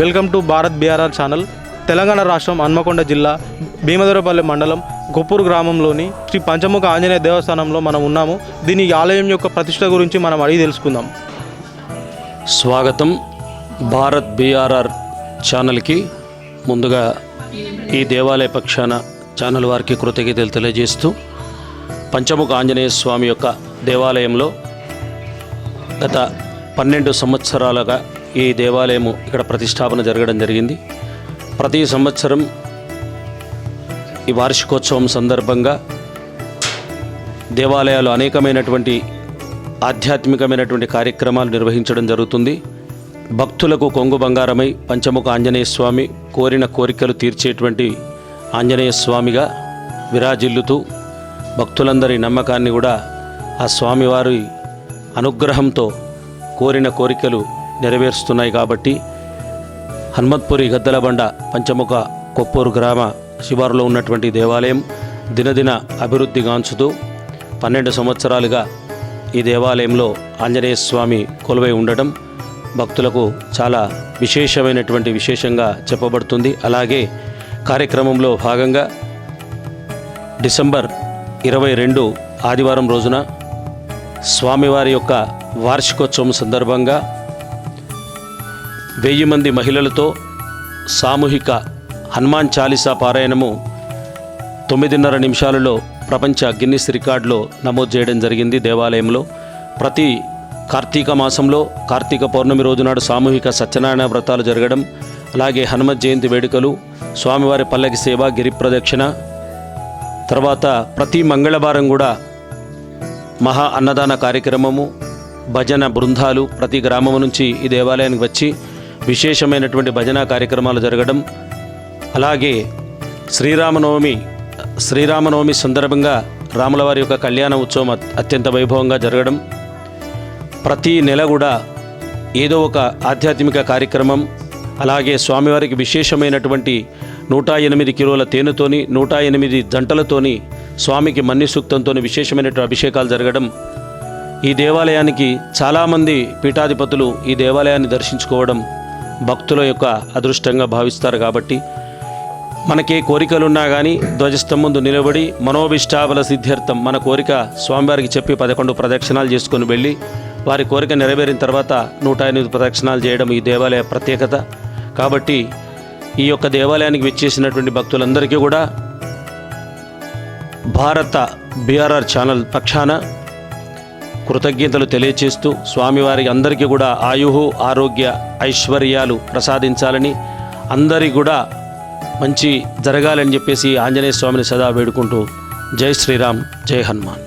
Welcome to Bharat BRR channel Telangana రాష్ట్రం హన్మకొండ జిల్లా భీమదరపల్లి మండలం గొప్పూరు గ్రామంలోని శ్రీ పంచముఖ ఆంజనేయ దేవస్థానంలో మనం ఉన్నాము. దీని ఆలయం యొక్క ప్రతిష్ట గురించి మనం అడిగి తెలుసుకుందాం. స్వాగతం భారత్ బీఆర్ఆర్ ఛానల్కి. ముందుగా ఈ దేవాలయ పక్షాన ఛానల్ వారికి కృతజ్ఞతలు తెలియజేస్తూ పంచముఖ ఆంజనేయ స్వామి యొక్క దేవాలయంలో గత పన్నెండు సంవత్సరాలుగా ఈ దేవాలయము ఇక్కడ ప్రతిష్టాపన జరగడం జరిగింది. ప్రతి సంవత్సరం ఈ వార్షికోత్సవం సందర్భంగా దేవాలయాలు అనేకమైనటువంటి ఆధ్యాత్మికమైనటువంటి కార్యక్రమాలు నిర్వహించడం జరుగుతుంది. భక్తులకు కొంగు బంగారమై పంచముఖ ఆంజనేయ స్వామి కోరిన కోరికలు తీర్చేటువంటి ఆంజనేయ స్వామిగా విరాజిల్లుతూ భక్తులందరి నమ్మకాన్ని కూడా ఆ స్వామివారి అనుగ్రహంతో కోరిన కోరికలు నెరవేరుస్తున్నాయి కాబట్టి హనుమత్పురి గద్దలబండ పంచముఖ కొప్పూరు గ్రామ శివారులో ఉన్నటువంటి దేవాలయం దినదిన అభివృద్ధిగాంచుతూ పన్నెండు సంవత్సరాలుగా ఈ దేవాలయంలో ఆంజనేయ స్వామి కొలువై ఉండడం భక్తులకు చాలా విశేషమైనటువంటి విశేషంగా చెప్పబడుతుంది. అలాగే కార్యక్రమంలో భాగంగా డిసెంబర్ ఇరవై రెండు ఆదివారం రోజున స్వామివారి యొక్క వార్షికోత్సవం సందర్భంగా వెయ్యి మంది మహిళలతో సామూహిక హనుమాన్ చాలీసా పారాయణము తొమ్మిదిన్నర నిమిషాలలో ప్రపంచ గిన్నిస్ రికార్డులో నమోదు చేయడం జరిగింది. దేవాలయంలో ప్రతి కార్తీక మాసంలో కార్తీక పౌర్ణమి రోజు నాడు సామూహిక సత్యనారాయణ వ్రతాలు జరగడం అలాగే హనుమత్ జయంతి వేడుకలు స్వామివారి పల్లకి సేవ గిరి ప్రదక్షిణ తర్వాత ప్రతి మంగళవారం కూడా మహా అన్నదాన కార్యక్రమము భజన బృందాలు ప్రతి గ్రామం నుంచి ఈ దేవాలయానికి వచ్చి విశేషమైనటువంటి భజన కార్యక్రమాలు జరగడం అలాగే శ్రీరామనవమి శ్రీరామనవమి సందర్భంగా రాములవారి యొక్క కళ్యాణ ఉత్సవం అత్యంత వైభవంగా జరగడం ప్రతి నెల కూడా ఏదో ఒక ఆధ్యాత్మిక కార్యక్రమం అలాగే స్వామివారికి విశేషమైనటువంటి నూట ఎనిమిది కిలోల తేనెతోని నూట ఎనిమిది జంటలతోని స్వామికి మన్ని సూక్తంతో విశేషమైనటువంటి అభిషేకాలు జరగడం. ఈ దేవాలయానికి చాలామంది పీఠాధిపతులు ఈ దేవాలయాన్ని దర్శించుకోవడం భక్తుల యొక్క అదృష్టంగా భావిస్తారు కాబట్టి మనకే కోరికలున్నా కానీ ధ్వజస్తంభం ముందు నిలబడి మనోభిష్టాబల సిద్ధ్యర్థం మన కోరిక స్వామివారికి చెప్పి పదకొండు ప్రదక్షిణాలు చేసుకొని వెళ్ళి వారి కోరిక నెరవేరిన తర్వాత నూట ఎనిమిది ప్రదక్షిణాలు చేయడం ఈ దేవాలయ ప్రత్యేకత. కాబట్టి ఈ యొక్క దేవాలయానికి విచ్చేసినటువంటి భక్తులందరికీ కూడా భారత బీఆర్ఆర్ ఛానల్ పక్షాన కృతజ్ఞతలు తెలియచేస్తూ స్వామివారి అందరికీ కూడా ఆయుహు ఆరోగ్య ఐశ్వర్యాలు ప్రసాదించాలని అందరి కూడా మంచి జరగాలని చెప్పేసి ఆంజనేయ స్వామిని సదా వేడుకుంటూ జై శ్రీరామ్ జై హనుమాన్.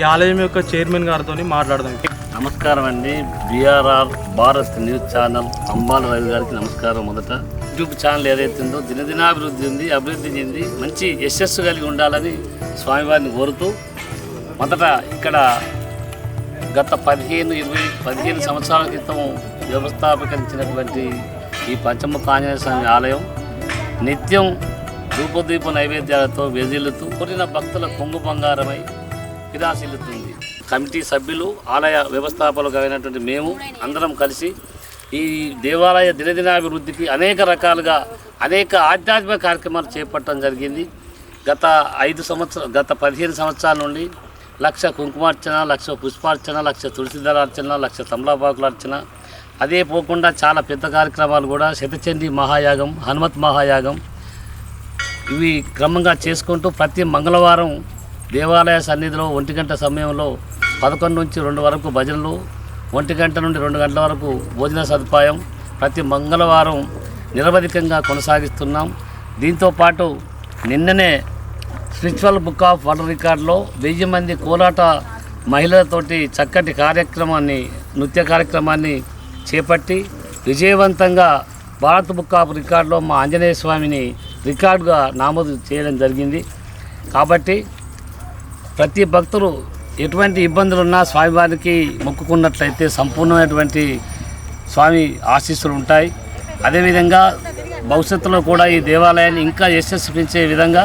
ఈ ఆలయం యొక్క చైర్మన్ గారితో మాట్లాడదాం. నమస్కారం అండి. BRR Bharat news channel Ambala Ravi గారికి నమస్కారం మొదట. యూట్యూబ్ ఛానల్ ఏదైతే ఉందో దినదినాభివృద్ధి ఉంది అభివృద్ధి చెంది మంచి యశస్సు కలిగి ఉండాలని స్వామివారిని కోరుతూ మొదట ఇక్కడ గత పదిహేను ఇరవై పదిహేను సంవత్సరాల క్రితం వ్యవస్థాపకించినటువంటి ఈ పంచముఖ ఆంజనేయ స్వామి ఆలయం నిత్యం ధూపదీప నైవేద్యాలతో వెదిల్లుతూ కొట్టిన భక్తుల కొంగు బంగారమై విరాశిల్లుతుంది కమిటీ సభ్యులు ఆలయ వ్యవస్థాపకులుగా అయినటువంటి మేము అందరం కలిసి ఈ దేవాలయ దినదినాభివృద్ధికి అనేక రకాలుగా అనేక ఆధ్యాత్మిక కార్యక్రమాలు చేపట్టడం జరిగింది. గత ఐదు సంవత్సరాలు గత పదిహేను సంవత్సరాల నుండి లక్ష కుంకుమార్చన లక్ష పుష్పార్చన లక్ష తులసిదళార్చన లక్ష తమలాపాకుల అర్చన. అదే పోకుండా చాలా పెద్ద కార్యక్రమాలు కూడా శతచండీ మహాయాగం హనుమత్ మహాయాగం ఇవి క్రమంగా చేసుకుంటూ ప్రతి మంగళవారం దేవాలయ సన్నిధిలో ఒంటి గంట సమయంలో పదకొండు నుంచి రెండు వరకు భజనలు ఒంటి గంట నుండి రెండు గంటల వరకు భోజన సదుపాయం. ప్రతి మంగళవారం నిరవధికంగా కొనసాగిస్తున్నాం. దీంతో పాటు నిన్ననే స్పిరిచువల్ బుక్ ఆఫ్ వరల్డ్ రికార్డులో వెయ్యి మంది కోలాట మహిళలతోటి చక్కటి కార్యక్రమాన్ని నృత్య కార్యక్రమాన్ని చేపట్టి విజయవంతంగా భారత్ బుక్ ఆఫ్ రికార్డులో మా ఆంజనేయ స్వామిని రికార్డుగా నామోదు చేయడం జరిగింది. కాబట్టి ప్రతి భక్తులు ఎటువంటి ఇబ్బందులు ఉన్నా స్వామివారికి మొక్కుకున్నట్లయితే సంపూర్ణమైనటువంటి స్వామి ఆశీస్సులు ఉంటాయి. అదేవిధంగా భవిష్యత్తులో కూడా ఈ దేవాలయాన్ని ఇంకా యశస్సుపించే విధంగా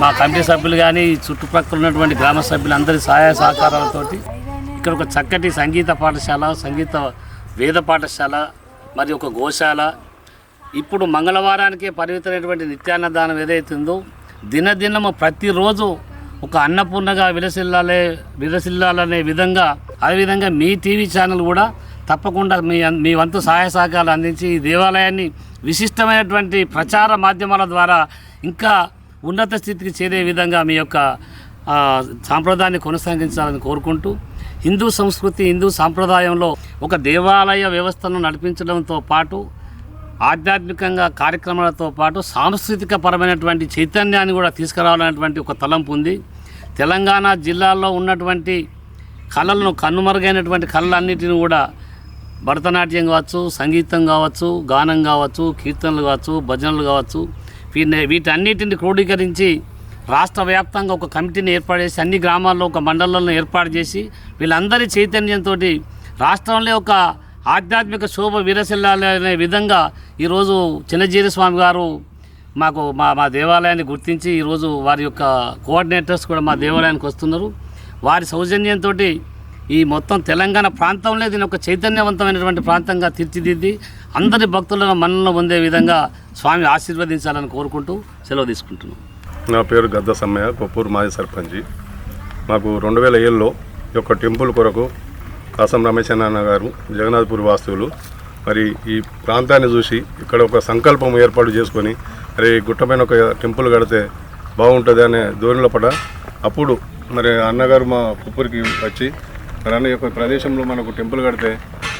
మా కమిటీ సభ్యులు కానీ చుట్టుపక్కల ఉన్నటువంటి గ్రామ సభ్యులందరి సహాయ సహకారాలతోటి ఇక్కడ ఒక చక్కటి సంగీత పాఠశాల సంగీత వేద పాఠశాల మరి ఒక గోశాల. ఇప్పుడు మంగళవారానికే పరిమితమైనటువంటి నిత్యాన్నదానం ఏదైతుందో దినదినము ప్రతిరోజు ఒక అన్నపూర్ణగా విలసిల్లాలే విలసిల్లాలనే విధంగా అదేవిధంగా మీ టీవీ ఛానల్ కూడా తప్పకుండా మీ మీ వంతు సహాయ సహకారాలు అందించి ఈ దేవాలయాన్ని విశిష్టమైనటువంటి ప్రచార మాధ్యమాల ద్వారా ఇంకా ఉన్నత స్థితికి చేరే విధంగా మీ యొక్క సాంప్రదాయాన్ని కొనసాగించాలని కోరుకుంటూ హిందూ సంస్కృతి హిందూ సాంప్రదాయంలో ఒక దేవాలయ వ్యవస్థను నడిపించడంతో పాటు ఆధ్యాత్మికంగా కార్యక్రమాలతో పాటు సాంస్కృతిక పరమైనటువంటి చైతన్యాన్ని కూడా తీసుకురావాలనేటువంటి ఒక తలంపు ఉంది. తెలంగాణ జిల్లాలో ఉన్నటువంటి కళలను కన్నుమరుగైనటువంటి కళలన్నిటిని కూడా భరతనాట్యం కావచ్చు సంగీతం కావచ్చు గానం కావచ్చు కీర్తనలు కావచ్చు భజనలు కావచ్చు వీటిని వీటన్నిటిని క్రోడీకరించి రాష్ట్ర వ్యాప్తంగా ఒక కమిటీని ఏర్పాటు చేసి అన్ని గ్రామాల్లో ఒక మండలంలో ఏర్పాటు చేసి వీళ్ళందరి చైతన్యంతో రాష్ట్రంలో ఒక ఆధ్యాత్మిక శోభ విరసిల్లాలనే విధంగా ఈరోజు చిన్నజీరి స్వామి గారు మాకు మా మా దేవాలయాన్ని గుర్తించి ఈరోజు వారి యొక్క కోఆర్డినేటర్స్ కూడా మా దేవాలయానికి వస్తున్నారు. వారి సౌజన్యంతో ఈ మొత్తం తెలంగాణ ప్రాంతంలో దీని ఒక చైతన్యవంతమైనటువంటి ప్రాంతంగా తీర్చిదిద్ది అందరి భక్తులను మన్నలను పొందే విధంగా స్వామి ఆశీర్వదించాలని కోరుకుంటూ సెలవు తీసుకుంటున్నాం. నా పేరు గద్ద సమ్మయ్య కొప్పూరు మాజీ సర్పంచి. మాకు రెండు వేల ఏళ్ళలో ఈ యొక్క టెంపుల్ కొరకు కాసం రమేష్ అన్న గారు జగన్నాథ్పూర్ వాస్తువులు. మరి ఈ ప్రాంతాన్ని చూసి ఇక్కడ ఒక సంకల్పం ఏర్పాటు చేసుకొని మరి గుట్టపైన ఒక టెంపుల్ కడితే బాగుంటుంది అనే ధోరణిలో పడ అప్పుడు మరి అన్నగారు మా కుప్పూరికి వచ్చి మరి అన్న యొక్క ప్రదేశంలో మనకు టెంపుల్ కడితే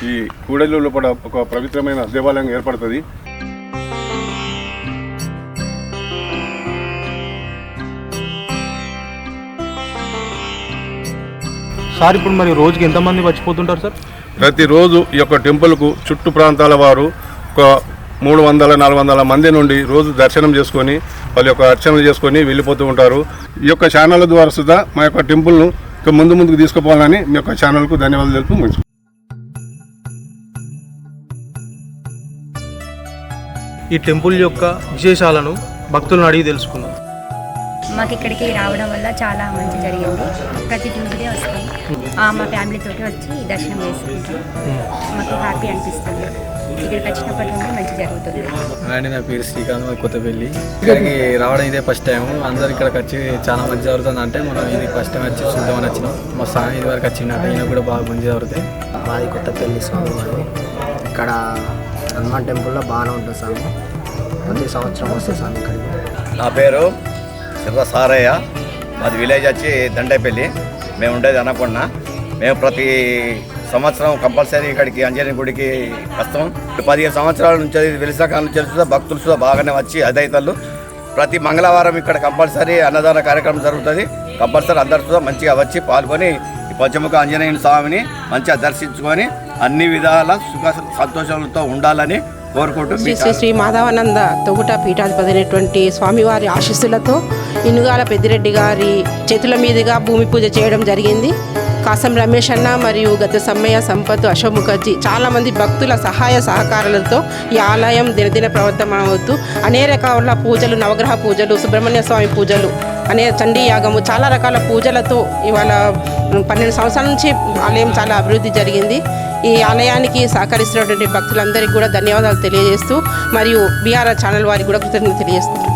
ఈ కూడలిలో పడ ఒక పవిత్రమైన దేవాలయం ఏర్పడుతుంది. సార్ ఇప్పుడు మరి రోజుకి ఎంతమంది వచ్చిపోతుంటారు సార్? ప్రతిరోజు ఈ యొక్క టెంపుల్కు చుట్టు ప్రాంతాల వారు ఒక మూడు వందల నాలుగు వందల మంది నుండి రోజు దర్శనం చేసుకొని వాళ్ళ యొక్క అర్చనలు చేసుకొని వెళ్ళిపోతూ ఉంటారు. ఈ యొక్క ఛానల్ ద్వారా సుధా మా యొక్క టెంపుల్ను ఇంకా ముందు ముందుకు తీసుకుపోవాలని మీ యొక్క ఛానల్కు ధన్యవాదాలు తెలుపు. ఈ టెంపుల్ యొక్క విశేషాలను భక్తులను అడిగి తెలుసుకుందాం. మాకు ఇక్కడికి రావడం వల్ల చాలా మంచి జరిగింది. ప్రతి ట్యూస్డే వస్తాం. మా ఫ్యామిలీతో వచ్చి దర్శనం చేసుకుంటాం. మాకు హ్యాపీ అనిపిస్తుంది. ఇక్కడికి వచ్చినప్పటి నుండి మంచి జరుగుతుంది. అండి నా పేరు శ్రీకాంత్ మాది కొత్తపల్లి. ఇక్కడికి రావడం ఇదే ఫస్ట్ టైం అందరు ఇక్కడికి వచ్చి చాలా మంచి జరుగుతుంది అంటే మనం ఇది ఫస్ట్ టైం వచ్చి చూద్దామని వచ్చినాం. మా సాయం ఇది వరకు వచ్చిందంట ఈయన కూడా బాగా మంచి జరుగుతాయి. మాది కొత్తపల్లి స్వామి వారు ఇక్కడ హనుమాన్ టెంపుల్లో బాగానే ఉంటుంది స్వామి. ప్రతి సంవత్సరం వస్తే స్వామి ఇక్కడికి. నా పేరు శివ సారయ్య. మాది విలేజ్ వచ్చి దండేపల్లి. మేము ఉండేది అనకుండా. మేము ప్రతి సంవత్సరం కంపల్సరీ ఇక్కడికి అంజనీ గుడికి వస్తాం. పదిహేను సంవత్సరాల నుంచి వెలిసాకాల నుంచి చూస్తే భక్తులు కూడా బాగానే వచ్చి అదైతలు ప్రతి మంగళవారం ఇక్కడ కంపల్సరీ అన్నదాన కార్యక్రమం జరుగుతుంది. కంపల్సరీ అందరితో మంచిగా వచ్చి పాల్గొని ఈ పంచముఖ ఆంజనేయుని స్వామిని మంచిగా దర్శించుకొని అన్ని విధాల సుఖ సంతోషాలతో ఉండాలని కోరుకుంటూ శ్రీ శ్రీ శ్రీ మాధవానంద తొగుట పీఠాధిపతి స్వామివారి ఆశీస్సులతో ఇనుగాల పెద్దిరెడ్డి గారి చేతుల మీదుగా భూమి పూజ చేయడం జరిగింది. కాసం రమేష్ అన్న మరియు గత సమ్మయ్య సంపత్ అశోక్ ముఖర్జీ చాలామంది భక్తుల సహాయ సహకారాలతో ఈ ఆలయం దినదిన ప్రవర్తమవుతూ అనేక రకాల పూజలు నవగ్రహ పూజలు సుబ్రహ్మణ్య స్వామి పూజలు అనే చండీ యాగము చాలా రకాల పూజలతో ఇవాళ పన్నెండు సంవత్సరాల నుంచి ఆలయం చాలా అభివృద్ధి జరిగింది. ఈ ఆలయానికి సహకరిస్తున్నటువంటి భక్తులందరికీ కూడా ధన్యవాదాలు తెలియజేస్తూ మరియు బీఆర్ఆర్ ఛానల్ వారికి కూడా కృతజ్ఞతలు తెలియజేస్తున్నాను